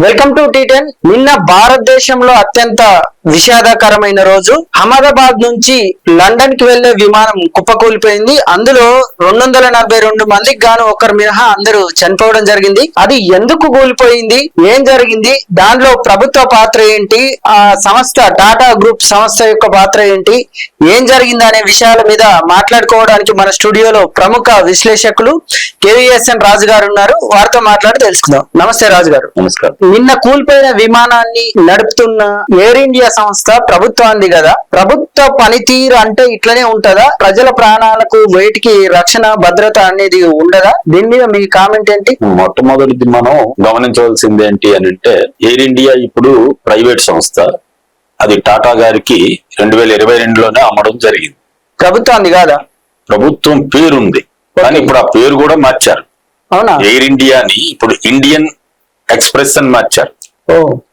Welcome to tea ten నిన్న భారతదేశంలో అత్యంత విషాదకరమైన రోజు. అహ్మదాబాద్ నుంచి లండన్కి వెళ్ళే విమానం కుప్పకూలిపోయింది. అందులో రెండు వందల నలభై రెండు మందికి గాను ఒకరు మినహా అందరూ చనిపోవడం జరిగింది. అది ఎందుకు కూలిపోయింది? ఏం జరిగింది? దానిలో ప్రభుత్వ పాత్ర ఏంటి? ఆ సంస్థ టాటా గ్రూప్ సంస్థ యొక్క పాత్ర ఏంటి? ఏం జరిగింది అనే విషయాల మీద మాట్లాడుకోవడానికి మన స్టూడియోలో ప్రముఖ విశ్లేషకులు కేవీఎస్ఎన్ రాజు గారు ఉన్నారు. వారితో మాట్లాడి తెలుసుకుందాం. నమస్తే రాజు గారు. నమస్కారం. నిన్న కూలిపోయిన విమానాన్ని నడుపుతున్న ఎయిర్ ఇండియా సంస్థ ప్రభుత్వాన్ని కదా. ప్రభుత్వ పనితీరు అంటే ఇట్లనే ఉంటదా? ప్రజల ప్రాణాలకు వేటికి రక్షణ భద్రత అనేది ఉండదా? దీని మీద మీ కామెంట్ ఏంటి? మొట్టమొదటిది మనం గమనించవలసింది ఏంటి అని అంటే ఎయిర్ ఇండియా ఇప్పుడు ప్రైవేట్ సంస్థ. అది టాటా గారికి రెండు వేల ఇరవై రెండులోనే అమ్మడం జరిగింది. ప్రభుత్వాన్ని కాదా? ప్రభుత్వం పేరుంది. కానీ ఇప్పుడు ఆ పేరు కూడా మార్చారు. అవునా? ఎయిర్ ఇండియాని ఇప్పుడు ఇండియన్ ఎక్స్ప్రెస్ అని మార్చారు.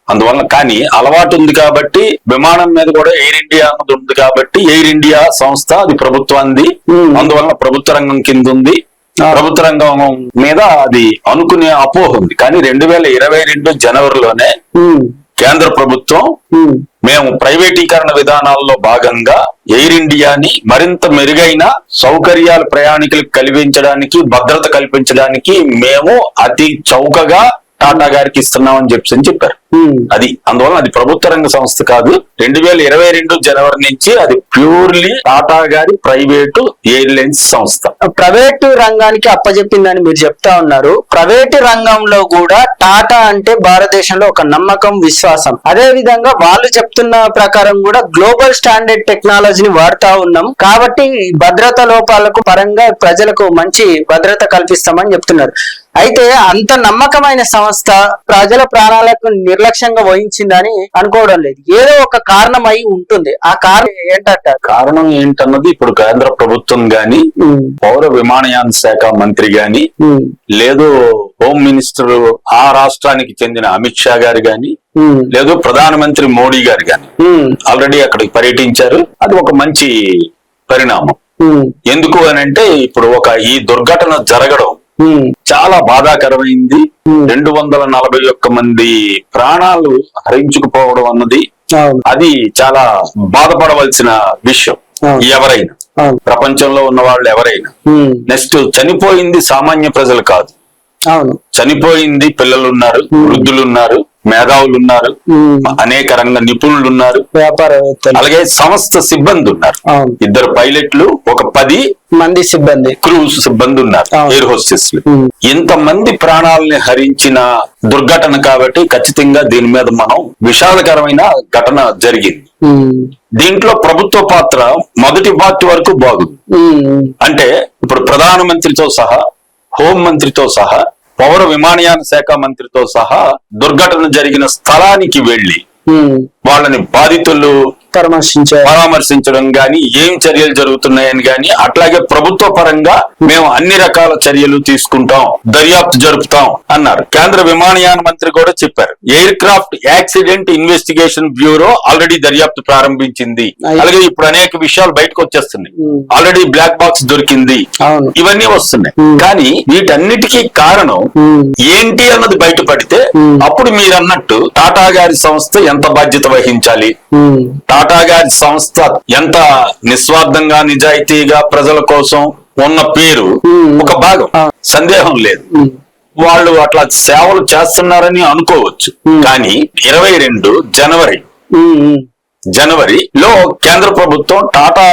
అందువల్ల కానీ అలవాటు ఉంది కాబట్టి విమానం మీద కూడా ఎయిర్ ఇండియా అన్నది ఉంది కాబట్టి ఎయిర్ ఇండియా సంస్థ అది ప్రభుత్వాన్ని. అందువల్ల ప్రభుత్వ రంగం కింద ఉంది. ప్రభుత్వ రంగం మీద అది అనుకునే అపోహ ఉంది. కానీ రెండు వేల ఇరవై రెండు జనవరిలోనే కేంద్ర ప్రభుత్వం మేము. ప్రైవేటీకరణ విధానాల్లో భాగంగా ఎయిర్ ఇండియాని మరింత మెరుగైన సౌకర్యాలు ప్రయాణికులకు కల్పించడానికి భద్రత కల్పించడానికి మేము అతి చౌకగా టాటా గారికి ఇస్తున్నామని చెప్పి అని చెప్పారు. అది అందువల్ల అది ప్రభుత్వ రంగ సంస్థ కాదు. రెండు వేల ఇరవై రెండు జనవరి నుంచి అది ప్యూర్లీ టాటా గారి ప్రైవేటు ఎయిర్లైన్స్ సంస్థ. ప్రైవేటు రంగానికి అప్పజెప్పిందని మీరు చెప్తా ఉన్నారు. ప్రైవేటు రంగంలో కూడా టాటా అంటే భారతదేశంలో ఒక నమ్మకం విశ్వాసం. అదే విధంగా వాళ్ళు చెప్తున్న ప్రకారం కూడా గ్లోబల్ స్టాండర్డ్ టెక్నాలజీని వాడుతా ఉన్నాం. కాబట్టి భద్రత లోపాలకు పరంగా ప్రజలకు మంచి భద్రత కల్పిస్తామని చెప్తున్నారు. అయితే అంత నమ్మకమైన సంస్థ ప్రజల ప్రాణాలకు నిర్లక్ష్యంగా వహించిందని అనుకోవడం లేదు. ఏదో ఒక కారణం అయి ఉంటుంది. ఆ కారణం ఏంటంటారు కారణం ఏంటన్నది ఇప్పుడు కేంద్ర ప్రభుత్వం గాని పౌర విమానయాన శాఖ మంత్రి గాని లేదు హోమ్ మినిస్టర్ ఆ రాష్ట్రానికి చెందిన అమిత్ షా గారు గాని లేదు ప్రధానమంత్రి మోడీ గారు గాని ఆల్రెడీ అక్కడికి పర్యటించారు. అది ఒక మంచి పరిణామం. ఎందుకు అని అంటే ఇప్పుడు ఒక ఈ దుర్ఘటన జరగడం చాలా బాధాకరమైంది. రెండు వందల నలభై ఒక్క మంది ప్రాణాలు హరించుకుపోవడం అన్నది అది చాలా బాధపడవలసిన విషయం. ఎవరైనా. ప్రపంచంలో ఉన్న వాళ్ళు ఎవరైనా. నెక్స్ట్ చనిపోయింది సామాన్య ప్రజలు కాదు. చనిపోయింది పిల్లలు ఉన్నారు వృద్ధులు ఉన్నారు మేధావులు ఉన్నారు అనేక రంగ నిపుణులు ఉన్నారు. వ్యాపారవేత్తలు. అలాగే సంస్థ సిబ్బంది ఉన్నారు. ఇద్దరు పైలట్లు ఒక పది మంది సిబ్బంది. క్రూజ్ సిబ్బంది ఉన్నారు. ఎయిర్ హోస్టెస్ ఇంతమంది ప్రాణాలని హరించిన దుర్ఘటన కాబట్టి ఖచ్చితంగా దీని మీద మనం విషాదకరమైన ఘటన జరిగింది. దీంట్లో ప్రభుత్వ పాత్ర మొదటి పార్టీ వరకు బాగుంది. అంటే ఇప్పుడు ప్రధానమంత్రితో సహా హోం మంత్రితో సహా పౌర విమానయాన శాఖ మంత్రితో సహా దుర్ఘటన జరిగిన స్థలానికి వెళ్ళి వాళ్ళని బాధితులు పరామర్శించారు. పరామర్శించడం గాని ఏం చర్యలు జరుగుతున్నాయని గాని అట్లాగే ప్రభుత్వ పరంగా మేము అన్ని రకాల చర్యలు తీసుకుంటాం దర్యాప్తు జరుపుతాం అన్నారు. కేంద్ర విమానయాన మంత్రి కూడా చెప్పారు. Aircraft accident investigation bureau already దర్యాప్తు ప్రారంభించింది. అలాగే ఇప్పుడు అనేక విషయాలు బయటకు వచ్చేస్తున్నాయి. ఆల్రెడీ బ్లాక్ బాక్స్ దొరికింది. ఇవన్నీ వస్తున్నాయి. కానీ వీటన్నిటికీ కారణం ఏంటి అన్నది బయటపడితే. అప్పుడు మీరు అన్నట్టు టాటా గారి సంస్థ ఎంత బాధ్యత వహించాలి? ఉమ్, టాటా గారి సంస్థ ఎంత నిస్వార్థంగా నిజాయితీగా ప్రజల కోసం ఉన్న పేరు. ఒక భాగం. సందేహం లేదు వాళ్ళు అట్లా సేవలు చేస్తున్నారని అనుకోవచ్చు. కానీ ఇరవై రెండు జనవరి ఉమ్, జనవరిలో కేంద్ర ప్రభుత్వం టాటా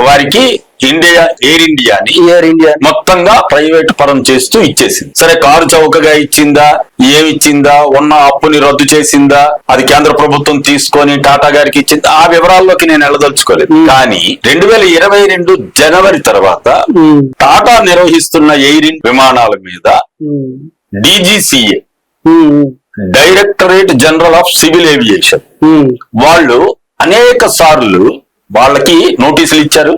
వారికి ఇండియా ఎయిర్ ఇండియాని ఎయిర్ ఇండియా మొత్తంగా ప్రైవేట్ పరం చేస్తూ ఇచ్చేసింది. సరే కారు చౌకగా ఇచ్చిందా? ఏమి ఇచ్చిందా? ఉన్న అప్పుని రద్దు చేసిందా? అది కేంద్ర ప్రభుత్వం తీసుకొని టాటా గారికి ఇచ్చింది. ఆ వివరాల్లోకి నేను వెళ్ళదలుచుకోలేదు. కానీ రెండు వేల ఇరవై రెండు జనవరి తర్వాత టాటా నిర్వహిస్తున్న ఎయిర్ విమానాల మీద DGCA directorate general of civil aviation వాళ్ళు అనేక సార్లు వాళ్ళకి నోటీసులు ఇచ్చారు.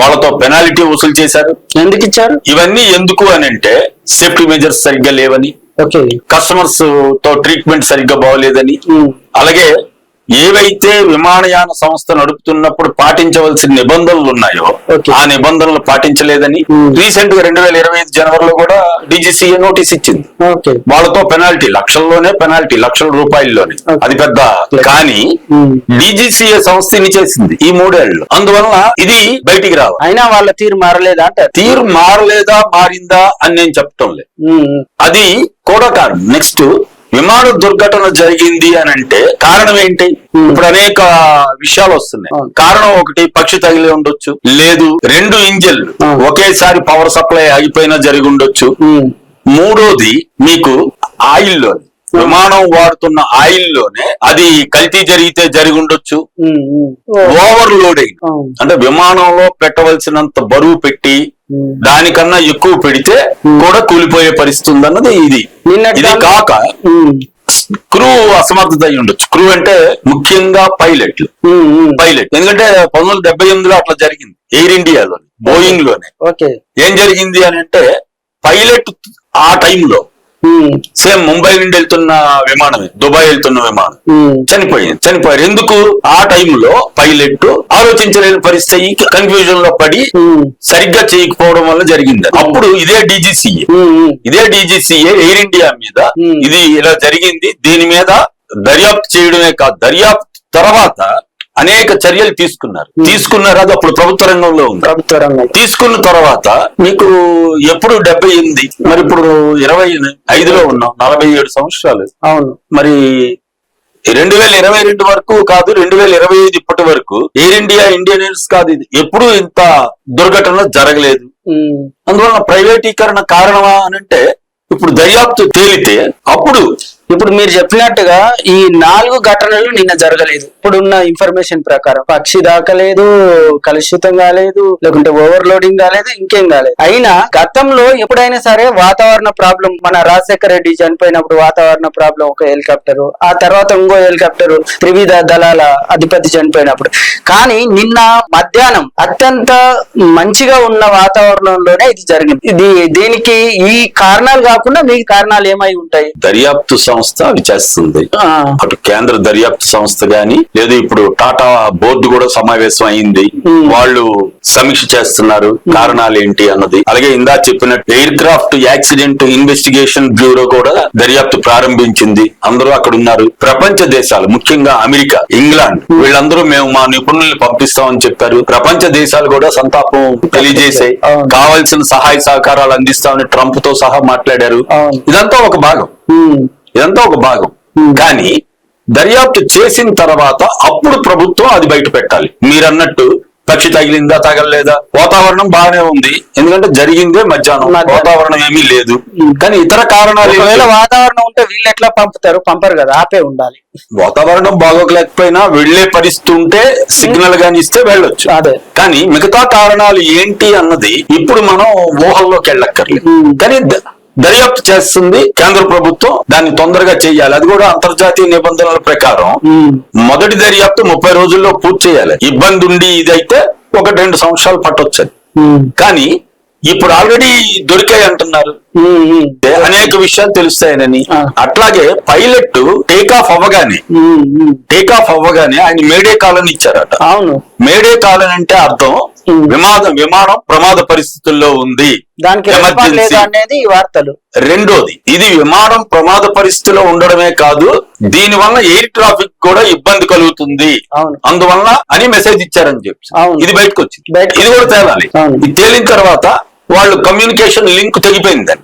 వాళ్ళతో పెనాల్టీ వసూలు చేశారు. ఎందుకు ఇచ్చారు? ఇవన్నీ ఎందుకు అని అంటే సేఫ్టీ మెజర్స్ సరిగ్గా లేవని ఓకే. కస్టమర్స్తో ట్రీట్మెంట్ సరిగ్గా బాగోలేదని అలాగే ఏవైతే విమానయాన సంస్థ నడుపుతున్నప్పుడు పాటించవలసిన నిబంధనలు ఉన్నాయో. ఆ నిబంధనలు పాటించలేదని. రీసెంట్గా రెండు వేల ఇరవై ఐదు జనవరిలో కూడా డీజీసీఏ నోటీస్ ఇచ్చింది. వాళ్ళతో పెనాల్టీ లక్షల్లోనే పెనాల్టీ లక్షల రూపాయల్లోనే. అది పెద్ద. కానీ. డీజీసీఏ సంస్థ ఇన్ని చేసింది ఈ మూడేళ్ళు అందువలన ఇది బయటికి రావాలి అయినా వాళ్ళ తీరు మారలేదా అంటారు? తీరు మారలేదా మారిందా అని నేను చెప్పటం లేదు. అది కూడా కారణం నెక్స్ట్ విమాన దుర్ఘటన జరిగింది అని అంటే కారణం ఏంటి Hmm. ఇప్పుడు అనేక విషయాలు వస్తున్నాయి. కారణం ఒకటి పక్షి తగిలి ఉండొచ్చు లేదు రెండు ఇంజిన్లు అవును. ఒకేసారి పవర్ సప్లై ఆగిపోయినా జరిగి ఉండొచ్చు ఉమ్, మూడోది మీకు ఆయిల్లోనే విమానం వాడుతున్న ఆయిల్లోనే అది కల్తీ జరిగితే జరిగి ఉండొచ్చు ఓవర్ లోడింగ్. అంటే విమానంలో పెట్టవలసినంత బరువు పెట్టి. దానికన్నా ఎక్కువ పెడితే కూడా కూలిపోయే పరిస్థితి ఉందన్నది ఇది. ఇది కాక క్రూ అసమర్థత అయి ఉండొచ్చు. క్రూ అంటే ముఖ్యంగా పైలట్లు. పైలట్. ఎందుకంటే పంతొమ్మిది వందల డెబ్బై ఎనిమిదిలో అట్లా జరిగింది. ఎయిర్ ఇండియాలోని బోయింగ్లోనే ఓకే. ఏం జరిగింది అని అంటే పైలట్ ఆ టైంలో సేమ్ ముంబై నుండి వెళ్తున్న విమానమే దుబాయ్ వెళ్తున్న విమానం. చనిపోయింది చనిపోయారు. ఎందుకు? ఆ టైంలో పైలట్ ఆలోచించలేని పరిస్థితి కన్ఫ్యూజన్లో పడి సరిగ్గా చేయకపోవడం వల్ల జరిగింది. అప్పుడు ఇదే డీజీసీఏ. ఇదే డీజీసీఏ ఎయిర్ ఇండియా మీద. ఇది ఇలా జరిగింది. దీని మీద దర్యాప్తు చేయడమే కాదు దర్యాప్తు తర్వాత అనేక చర్యలు తీసుకున్నారు. తీసుకున్నారు అది అప్పుడు ప్రభుత్వ రంగంలో ఉంది. ప్రభుత్వ రంగం తీసుకున్న తర్వాత మీకు ఎప్పుడు డెబ్బై ఎనిమిది మరి ఇప్పుడు ఇరవై ఐదులో ఉన్నాం నలభై ఏడు సంవత్సరాలు. అవును. మరి రెండు వేల ఇరవై రెండు వరకు కాదు రెండు వేల ఇరవై ఐదు ఇప్పటి వరకు ఎయిర్ ఇండియా ఇండియన్ ఎయిర్స్ కాదు ఇది. ఎప్పుడు ఇంత దుర్ఘటన జరగలేదు. ఉమ్, అందువలన ప్రైవేటీకరణ కారణమా అని అంటే ఇప్పుడు దర్యాప్తు తేలితే అప్పుడు ఇప్పుడు మీరు చెప్పినట్టుగా ఈ నాలుగు ఘటనలు నిన్న జరగలేదు. ఇప్పుడున్న ఇన్ఫర్మేషన్ ప్రకారం పక్షి దాకలేదు కలుషితం కాలేదు లేకుంటే ఓవర్లోడింగ్ కాలేదు ఇంకేం కాలేదు. అయినా గతంలో ఎప్పుడైనా సరే వాతావరణ ప్రాబ్లం మన రాజశేఖర రెడ్డి చనిపోయినప్పుడు వాతావరణ ప్రాబ్లం ఒక హెలికాప్టర్ ఆ తర్వాత ఇంకో హెలికాప్టర్ త్రివిధ దళాల అధిపతి చనిపోయినప్పుడు. కానీ నిన్న మధ్యాహ్నం అత్యంత మంచిగా ఉన్న వాతావరణంలోనే ఇది జరిగింది. ఇది దీనికి ఈ కారణాలు కాకుండా మీ కారణాలు ఏమై ఉంటాయి? దర్యాప్తు సంస్థ విచారిస్తుంది ఆ, అటు కేంద్ర దర్యాప్తు సంస్థ గాని లేదు ఇప్పుడు టాటా బోర్డు కూడా సమావేశం అయింది. వాళ్ళు సమీక్ష చేస్తున్నారు. కారణాలు ఏంటి అన్నది. అలాగే ఇందా చెప్పినట్టు aircraft accident investigation bureau కూడా దర్యాప్తు ప్రారంభించింది. అందరూ అక్కడ ఉన్నారు. ప్రపంచ దేశాలు ముఖ్యంగా అమెరికా ఇంగ్లాండ్ వీళ్ళందరూ మేము మా నిపుణుల్ని పంపిస్తామని చెప్పారు. ప్రపంచ దేశాలు కూడా సంతాపం తెలియజేసాయి అవును. కావాల్సిన సహాయ సహకారాలు అందిస్తామని ట్రంప్తో సహా మాట్లాడారు. ఇదంతా ఒక భాగం. ఇదంతా ఒక భాగం. Hmm. కానీ దర్యాప్తు చేసిన తర్వాత అప్పుడు ప్రభుత్వం అది బయట పెట్టాలి. మీరన్నట్టు పక్షి తగిలిందా తగలలేదా? వాతావరణం బాగానే ఉంది. ఎందుకంటే జరిగిందే మధ్యాహ్నం. వాతావరణం ఏమీ లేదు. Hmm. కానీ ఇతర కారణాలు వాతావరణం ఉంటే వీళ్ళు ఎట్లా పంపుతారు? పంపరు కదా ఆపే ఉండాలి. వాతావరణం బాగోకలేకపోయినా వెళ్ళే పరిస్థితి ఉంటే సిగ్నల్ గాని ఇస్తే వెళ్ళొచ్చు. అదే. కానీ మిగతా కారణాలు ఏంటి అన్నది ఇప్పుడు మనం ఊహల్లోకి వెళ్ళక్కర్లేదు. Hmm. కానీ దర్యాప్తు చేస్తుంది కేంద్ర ప్రభుత్వం దాన్ని తొందరగా చేయాలి. అది కూడా అంతర్జాతీయ నిబంధనల ప్రకారం. మొదటి దర్యాప్తు ముప్పై రోజుల్లో పూర్తి చేయాలి. ఇబ్బంది ఉండి ఇదైతే ఒకటి రెండు సంవత్సరాలు పట్టొచ్చు కానీ ఇప్పుడు ఆల్రెడీ దొరికాయి అంటున్నారు. అనేక విషయాలు తెలుస్తాయనని. అట్లాగే పైలట్ టేక్ ఆఫ్ అవ్వగానే. టేక్ ఆఫ్ అవ్వగానే ఆయన మేడే కాలని ఇచ్చారట. అవును. మేడే కాలని అంటే అర్థం. విమానం విమానం ప్రమాద పరిస్థితుల్లో ఉంది. దానికి అనేది వార్తలు. రెండోది ఇది విమానం ప్రమాద పరిస్థితిలో ఉండడమే కాదు దీని వల్ల ఎయిర్ ట్రాఫిక్ కూడా ఇబ్బంది కలుగుతుంది. అందువల్ల అని మెసేజ్ ఇచ్చారని చెప్పి. ఇది బయటకు వచ్చింది ఇది కూడా తేలాలి. ఇది తేలిన తర్వాత వాళ్ళు కమ్యూనికేషన్ లింక్ తెగిపోయిందని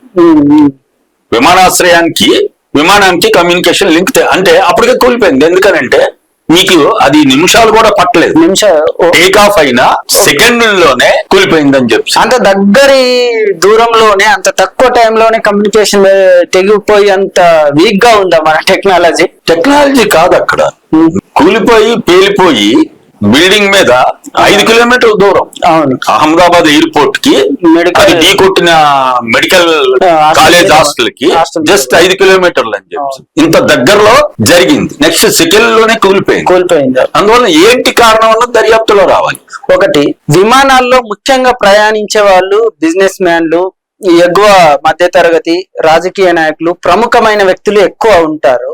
విమానాశ్రయానికి విమానానికి కమ్యూనికేషన్ లింక్ అంటే అప్పటికే కూలిపోయింది. ఎందుకనంటే మీకు అది నిమిషాలు కూడా పట్టలేదు. నిమిష ఓ- టేక్ ఆఫ్ అయినా సెకండ్లోనే కూలిపోయిందని చెప్పి. అంత దగ్గరి దూరంలోనే అంత తక్కువ టైంలోనే కమ్యూనికేషన్ తెగిపోయి అంత వీక్గా ఉందా మన టెక్నాలజీ? టెక్నాలజీ కాదు అక్కడ కూలిపోయి పేలిపోయి బిల్డింగ్ మీద ఐదు కిలోమీటర్ల దూరం అవును. అహ్మదాబాద్ ఎయిర్పోర్ట్కి మెడికల్ అది ఢీ కొట్టిన మెడికల్ కాలేజ్ హాస్టల్కి జస్ట్ ఐదు కిలోమీటర్లు అని చెప్పి. ఇంత దగ్గరలో జరిగింది. నెక్స్ట్ సెకండ్లోనే కూలిపోయింది. కోల్పోయింది. అందువల్ల ఏంటి కారణం వల్ల దర్యాప్తులో రావాలి. ఒకటి విమానాల్లో ముఖ్యంగా ప్రయాణించే వాళ్ళు బిజినెస్ మ్యాన్లు ఎగువ మధ్య తరగతి రాజకీయ నాయకులు ప్రముఖమైన వ్యక్తులు ఎక్కువ ఉంటారు.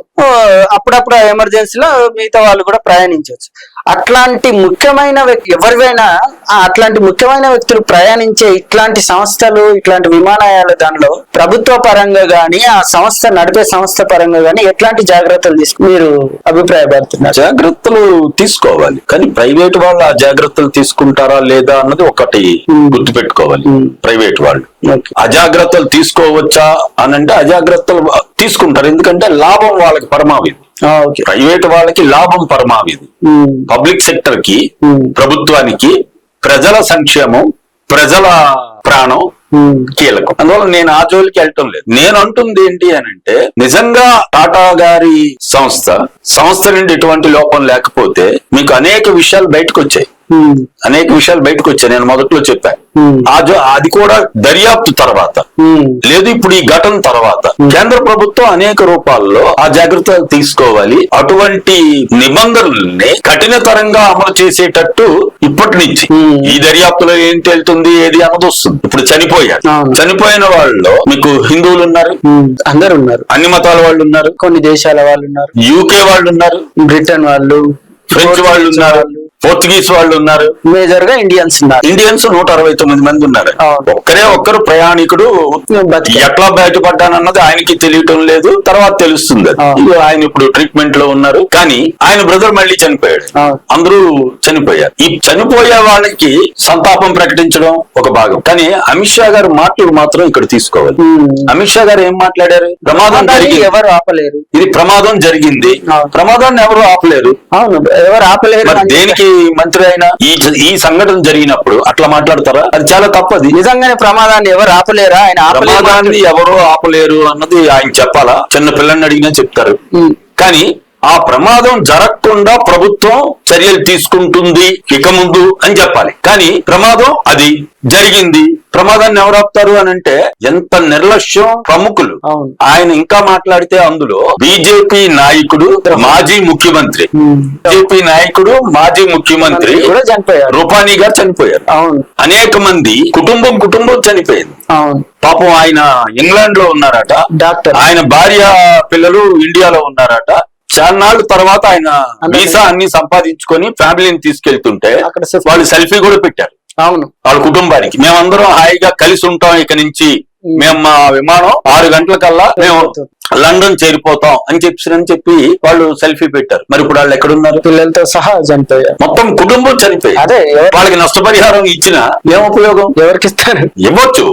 అప్పుడప్పుడు ఎమర్జెన్సీలో మిగతా వాళ్ళు కూడా ప్రయాణించవచ్చు. అట్లాంటి ముఖ్యమైన వ్యక్తి ఎవరివైనా అట్లాంటి ముఖ్యమైన వ్యక్తులు ప్రయాణించే ఇట్లాంటి సంస్థలు ఇట్లాంటి విమానయాల దానిలో ప్రభుత్వ పరంగా గానీ ఆ సంస్థ నడిపే సంస్థ పరంగా గానీ ఎట్లాంటి జాగ్రత్తలు తీసుకు మీరు అభిప్రాయపడుతున్నారు? జాగ్రత్తలు తీసుకోవాలి. కానీ ప్రైవేట్ వాళ్ళు ఆ జాగ్రత్తలు తీసుకుంటారా లేదా అన్నది ఒకటి. గుర్తుపెట్టుకోవాలి. Hmm. ప్రైవేట్ వాళ్ళు. అజాగ్రత్తలు తీసుకోవచ్చా అని అంటే అజాగ్రత్తలు తీసుకుంటారు. ఎందుకంటే లాభం వాళ్ళకి పరమావిధి. ప్రైవేట్ వాళ్ళకి లాభం పరమావిధి పబ్లిక్ సెక్టర్కి ప్రభుత్వానికి ప్రజల సంక్షేమం ప్రజల ప్రాణం కీలకం. అందువల్ల నేను ఆ జోలికి వెళ్ళటం లేదు. నేను అంటుంది ఏంటి అని అంటే నిజంగా టాటా గారి సంస్థ సంస్థ నుండి ఎటువంటి లోపం లేకపోతే మీకు అనేక విషయాలు బయటకు వచ్చాయి. అనేక విషయాలు బయటకు వచ్చాయి. నేను మొదట్లో చెప్పాను అది కూడా దర్యాప్తు తర్వాత. లేదు ఇప్పుడు ఈ ఘటన తర్వాత. కేంద్ర ప్రభుత్వం అనేక రూపాల్లో ఆ జాగ్రత్తలు తీసుకోవాలి. అటువంటి నిబంధనల్ని కఠినతరంగా అమలు చేసేటట్టు ఇప్పటి నుంచి. ఈ దర్యాప్తులో ఏం తేలుతుంది ఏది అన్నది వస్తుంది. ఇప్పుడు చనిపోయారు. చనిపోయిన వాళ్ళలో మీకు హిందువులు ఉన్నారు అందరు ఉన్నారు. అన్ని మతాల వాళ్ళు ఉన్నారు కొన్ని దేశాల వాళ్ళు ఉన్నారు. యూకే వాళ్ళు ఉన్నారు బ్రిటన్ వాళ్ళు ఫ్రెంచ్ వాళ్ళు ఉన్నారు. పోర్చుగీస్ వాళ్ళు ఉన్నారు. మేజర్గా ఇండియన్స్ ఉన్నారు. ఇండియన్స్ నూట అరవై తొమ్మిది మంది ఉన్నారు. ఒక్కరే ఒక్కరు ప్రయాణికుడు. ఎట్లా బయటపడ్డానన్నది ఆయనకి తెలియటం లేదు తర్వాత తెలుస్తుంది. ఆయన ఇప్పుడు ట్రీట్మెంట్లో ఉన్నారు. కానీ ఆయన బ్రదర్ మళ్ళీ చనిపోయాడు. అందరూ చనిపోయారు. ఈ చనిపోయే వాళ్ళకి సంతాపం ప్రకటించడం ఒక భాగం. కానీ అమిత్ షా గారు మాటలు మాత్రం ఇక్కడ తీసుకోవాలి. అమిత్ షా గారు ఏం మాట్లాడారు? ప్రమాదం జరిగింది. ఎవరు ఆపలేరు? ఇది ప్రమాదం జరిగింది. ప్రమాదాన్ని ఎవరు ఆపలేరు? అవును. ఎవరు ఆపలేరు దేనికి మంత్రి అయినా ఈ ఈ సంఘటన జరిగినప్పుడు అట్లా మాట్లాడతారా? అది చాలా తప్పది. నిజంగానే ప్రమాదాన్ని ఎవరు ఆపలేరా? ఆయన ప్రమాదాన్ని ఎవరో ఆపలేరు అన్నది ఆయన చెప్పాలా? చిన్న పిల్లని అడిగినా చెప్తారు. కానీ ఆ ప్రమాదం జరగకుండా ప్రభుత్వం చర్యలు తీసుకుంటుంది ఇక ముందు అని చెప్పాలి. కానీ ప్రమాదం అది జరిగింది. ప్రమాదాన్ని ఎవరు ఆపుతారు అని అంటే ఎంత నిర్లక్ష్యం ప్రముఖులు. ఆయన ఇంకా మాట్లాడితే అందులో బీజేపీ నాయకుడు మాజీ ముఖ్యమంత్రి. బీజేపీ నాయకుడు మాజీ ముఖ్యమంత్రి కూడా చనిపోయారు. రూపానీ గారు చనిపోయారు. అవును. అనేక మంది కుటుంబం కుటుంబం చనిపోయింది. అవును. పాపం ఆయన ఇంగ్లాండ్లో ఉన్నారట. డాక్టర్. ఆయన భార్య పిల్లలు ఇండియాలో ఉన్నారట. చాన్నాళ్ళ తర్వాత ఆయన వీసా అన్ని సంపాదించుకొని ఫ్యామిలీని తీసుకెళ్తుంటే వాళ్ళు సెల్ఫీ కూడా పెట్టారు. అవును. వాళ్ళ కుటుంబానికి. మేమందరం హాయిగా కలిసి ఉంటాం ఇక నుంచి. మేము మా విమానం ఆరు గంటలకల్లా మేము లండన్ చేరిపోతాం అని చెప్పి అని చెప్పి వాళ్ళు సెల్ఫీ పెట్టారు. మరి ఇప్పుడు వాళ్ళు ఎక్కడున్నారు? పిల్లలతో సహా చనిపోయారు. మొత్తం కుటుంబం చనిపోయి అదే వాళ్ళకి నష్టపరిహారం ఇచ్చినా ఏం ఉపయోగం? ఎవరికి ఇస్తారు? ఇవ్వచ్చు.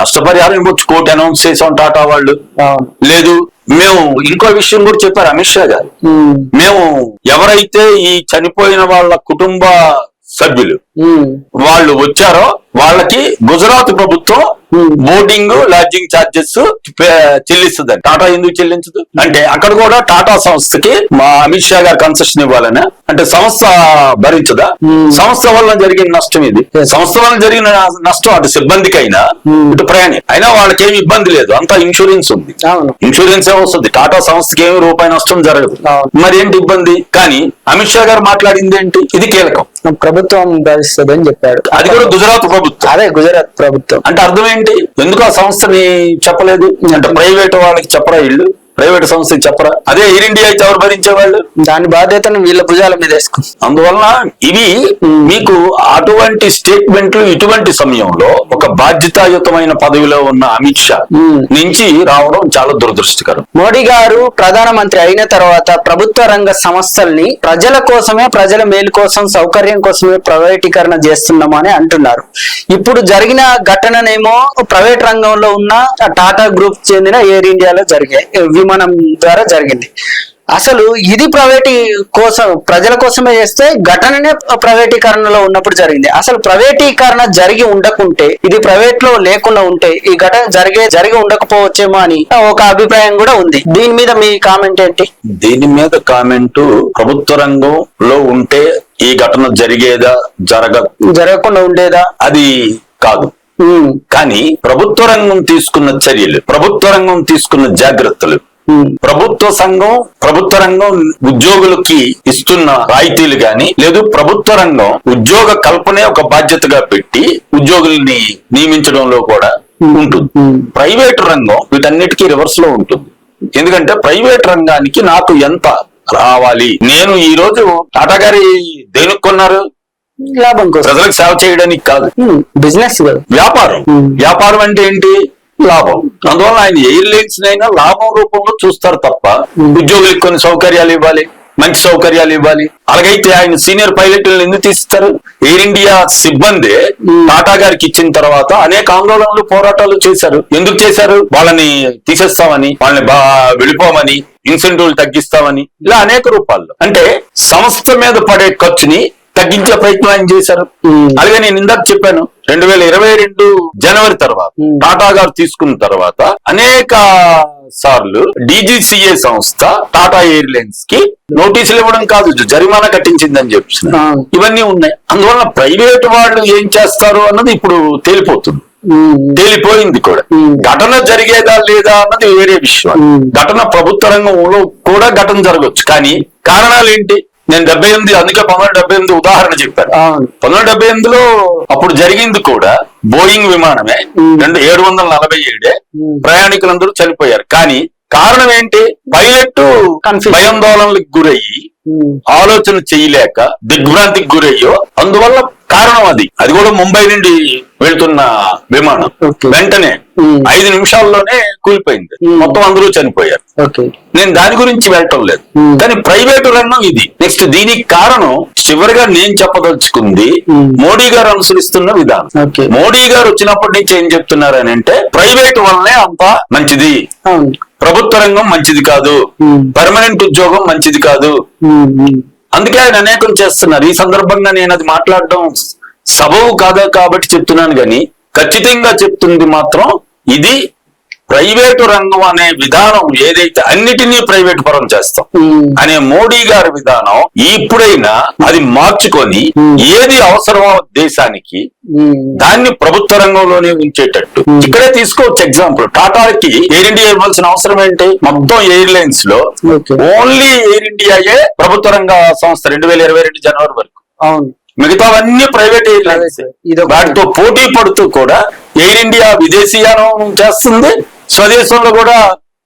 నష్టపరిహారం ఇవ్వచ్చు. కోర్టు అనౌన్స్ చేసాం టాటా వాళ్ళు. లేదు మేము ఇంకో విషయం కూడా చెప్పారు అమిత్ షా గారు. మేము. ఎవరైతే ఈ చనిపోయిన వాళ్ళ కుటుంబ సభ్యులు వాళ్ళు వచ్చారో వాళ్ళకి గుజరాత్ ప్రభుత్వం Hmm. బోటింగ్ లాడ్జింగ్ ఛార్జెస్ చెల్లిస్తుంది టాటా ఎందుకు చెల్లించదు? అంటే అక్కడ కూడా టాటా సంస్థకి మా అమిత్ షా గారు కన్సెషన్ ఇవ్వాలని. అంటే సంస్థ భరించదా? Hmm. సంస్థ వల్ల జరిగిన నష్టం ఇది. సంస్థ వల్ల జరిగిన నష్టం అటు సిబ్బందికైనా Hmm. ఇటు ప్రయాణి అయినా వాళ్ళకి ఏమి ఇబ్బంది లేదు. అంతా ఇన్సూరెన్స్ ఉంది. ఇన్సూరెన్స్ ఏ వస్తుంది. టాటా సంస్థకి ఏమి రూపాయి నష్టం జరగదు. మరి ఏంటి ఇబ్బంది? కానీ అమిత్ షా గారు మాట్లాడింది ఏంటి? ఇది కీలకం. ప్రభుత్వం భరిస్తుంది అని చెప్పాడు. అది కూడా గుజరాత్ ప్రభుత్వం. అదే గుజరాత్ ప్రభుత్వం. అంటే అర్థం ఏంటి? ఎందుకు ఆ సంస్థని చెప్పలేదు? అంటే ప్రైవేట్ వాళ్ళకి చెప్పరా ఇల్లు ప్రైవేట్ సంస్థకి చెప్పరా? అదే ఎయిర్ ఇండియా అయితే ఎవరు భరించేవాళ్ళు? దాని బాధ్యతను వీళ్ళ భుజాల మీద వేసుకుంది. అందువలన ఇవి మీకు అటువంటి స్టేట్మెంట్లు ఇటువంటి సమయంలో ఒక బాధ్యతాయుతమైన పదవిలో ఉన్న అమిత్ షా. నుంచి రావడం చాలా దురదృష్టకరం. మోడీ గారు ప్రధానమంత్రి అయిన తర్వాత ప్రభుత్వ రంగ సంస్థల్ని ప్రజల కోసమే ప్రజల మేలు కోసం సౌకర్యం కోసమే ప్రైవేటీకరణ చేస్తున్నామని అంటున్నారు. ఇప్పుడు జరిగిన ఘటననేమో ప్రైవేట్ రంగంలో ఉన్న టాటా గ్రూప్ చెందిన ఎయిర్ ఇండియాలో జరిగాయి. విమానం ద్వారా జరిగింది. అసలు ఇది ప్రైవేటీ కోసం ప్రజల కోసమే చేస్తే ఘటననే ప్రైవేటీకరణలో ఉన్నప్పుడు జరిగింది. అసలు ప్రైవేటీకరణ జరిగి ఉండకుంటే ఇది ప్రైవేట్లో లేకుండా ఉంటే ఈ ఘటన జరిగే జరిగి ఉండకపోవచ్చేమో అని ఒక అభిప్రాయం కూడా ఉంది. దీని మీద మీ కామెంట్ ఏంటి? దీని మీద కామెంట్ ప్రభుత్వ రంగంలో ఉంటే ఈ ఘటన జరిగేదా జరగ జరగకుండా ఉండేదా? అది కాదు. కానీ ప్రభుత్వ రంగం తీసుకున్న చర్యలు ప్రభుత్వ రంగం తీసుకున్న జాగ్రత్తలు ప్రభుత్వ సంఘం ప్రభుత్వ రంగం ఉద్యోగులకి ఇస్తున్న రాయితీలు గాని లేదు ప్రభుత్వ రంగం ఉద్యోగ కల్పనే ఒక బాధ్యతగా పెట్టి ఉద్యోగుల్ని నియమించడంలో కూడా ఉంటుంది. ఉమ్, ప్రైవేట్ రంగం వీటన్నిటికీ రివర్స్లో ఉంటుంది. ఎందుకంటే ప్రైవేట్ రంగానికి నాకు ఎంత రావాలి? నేను ఈ రోజు టాటా గారి దేనికి కొన్నారు? లాభం ప్రజలకు సేవ చేయడానికి కాదు. బిజినెస్ వ్యాపారం. Hmm. వ్యాపారం అంటే ఏంటి? లాభం అందువల్ల ఆయన ఎయిర్లైన్స్ నైనా లాభం రూపంలో చూస్తారు తప్ప. ఉద్యోగులకు కొన్ని సౌకర్యాలు ఇవ్వాలి మంచి సౌకర్యాలు ఇవ్వాలి అలాగైతే ఆయన సీనియర్ పైలట్లను ఎందుకు తీస్తారు ఎయిర్ ఇండియా సిబ్బంది. టాటా గారికి ఇచ్చిన తర్వాత అనేక ఆందోళనలు పోరాటాలు చేశారు ఎందుకు చేశారు వాళ్ళని తీసేస్తామని వాళ్ళని బా వెళ్ళిపోమని ఇన్సెంటివ్లు తగ్గిస్తామని ఇలా అనేక రూపాల్లో అంటే సంస్థ మీద పడే ఖర్చుని తగ్గించే ప్రయత్నం ఆయన చేశారు. అలాగే నేను ఇందాక చెప్పాను రెండు వేల ఇరవై రెండు జనవరి తర్వాత Hmm. టాటా గారు తీసుకున్న తర్వాత అనేక సార్లు డీజీసీఏ సంస్థ టాటా ఎయిర్లైన్స్కి నోటీసులు ఇవ్వడం కాదు జరిమానా కట్టించిందని Ah. ఇవన్నీ ఉన్నాయి అందువల్ల ప్రైవేట్ వాళ్ళు ఏం చేస్తారు అన్నది ఇప్పుడు తేలిపోతుంది తేలిపోయింది కూడా Hmm. ఘటన జరిగేదా లేదా అన్నది వేరే విషయం Hmm. ఘటన ప్రభుత్వ రంగంలో కూడా ఘటన జరగవచ్చు కానీ కారణాలు ఏంటి నేను డెబ్బై ఎనిమిది అందుకే పంతొమ్మిది డెబ్బై ఎనిమిది ఉదాహరణ చెప్పాను. పంతొమ్మిది డెబ్బై ఎనిమిదిలో అప్పుడు జరిగింది కూడా బోయింగ్ విమానమే. రెండు ఏడు వందల నలభై ఏడే. ప్రయాణికులందరూ చనిపోయారు. కానీ కారణం ఏంటి? పైలట్. భయాందోళనలకు గురయ్యి ఆలోచన చేయలేక దిగ్భ్రాంతికి గురయ్యో. అందువల్ల కారణం అది అది కూడా ముంబై నుండి వెళ్తున్న విమానం. వెంటనే. ఐదు నిమిషాల్లోనే కూలిపోయింది. మొత్తం అందరూ చనిపోయారు ఓకే నేను దాని గురించి వెళ్ళటం లేదు. కానీ ప్రైవేటు రంగం ఇది నెక్స్ట్ దీనికి కారణం చివరిగా నేను చెప్పదలుచుకుంది. మోడీ గారు అనుసరిస్తున్న విధానం మోడీ గారు వచ్చినప్పటి నుంచి ఏం చెప్తున్నారని అంటే ప్రైవేట్ వల్లనే అంత మంచిది ప్రభుత్వ రంగం మంచిది కాదు. పర్మనెంట్ ఉద్యోగం మంచిది కాదు. అందుకే ఆయన అనేకం చేస్తున్నారు. ఈ సందర్భంగా నేను అది మాట్లాడడం సబవు కాదా కాబట్టి చెప్తున్నాను గాని ఖచ్చితంగా చెప్తుంది మాత్రం ఇది ప్రైవేటు రంగం అనే విధానం ఏదైతే అన్నిటినీ ప్రైవేట్ పరం చేస్తాం. అనే మోడీ గారి విధానం ఇప్పుడైనా అది మార్చుకొని. ఏది అవసరమో దేశానికి. దాన్ని ప్రభుత్వ రంగంలోనే ఉంచేటట్టు. ఇక్కడే తీసుకోవచ్చు ఎగ్జాంపుల్ టాటాకి ఎయిర్ ఇండియా ఇవ్వాల్సిన అవసరం ఏంటి? మొత్తం ఎయిర్లైన్స్లో ఓకే. ఓన్లీ ఎయిర్ ఇండియాయే ప్రభుత్వ రంగ సంస్థ రెండు వేల ఇరవై రెండు జనవరి వరకు. అవును. మిగతావన్నీ ప్రైవేట్ ఎయిర్లైన్స్. ఇదొక- వాటితో పోటీ పడుతూ కూడా ఎయిర్ ఇండియా విదేశీయానం చేస్తుంది స్వదేశంలో కూడా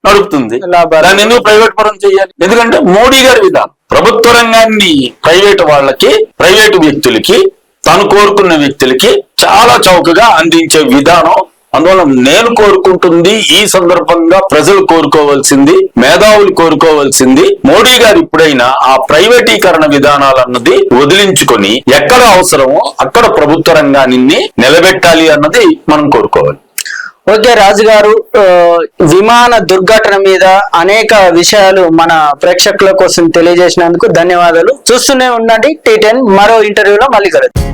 నడుపుతుంది. దాన్ని ఎందుకు ప్రైవేట్ పరం చేయాలి ఎందుకంటే మోడీ గారి విధానం ప్రభుత్వ రంగాన్ని ప్రైవేట్ వాళ్ళకి ప్రైవేటు వ్యక్తులకి తను కోరుకున్న వ్యక్తులకి చాలా చౌకగా అందించే విధానం అందువల్ల నేను కోరుకుంటుంది ఈ సందర్భంగా ప్రజలు కోరుకోవాల్సింది మేధావులు కోరుకోవాల్సింది మోడీ గారు ఇప్పుడైనా ఆ ప్రైవేటీకరణ విధానాలన్నది వదిలించుకొని ఎక్కడ అవసరమో అక్కడ ప్రభుత్వ రంగాన్ని నిలబెట్టాలి అన్నది మనం కోరుకోవాలి. ఓకే రాజు గారు విమాన దుర్ఘటన మీద అనేక విషయాలు మన ప్రేక్షకుల కోసం తెలియజేసినందుకు ధన్యవాదాలు. చూస్తూనే ఉండండి టీ టెన్ మరో ఇంటర్వ్యూలో మళ్ళీ కలుద్దాం.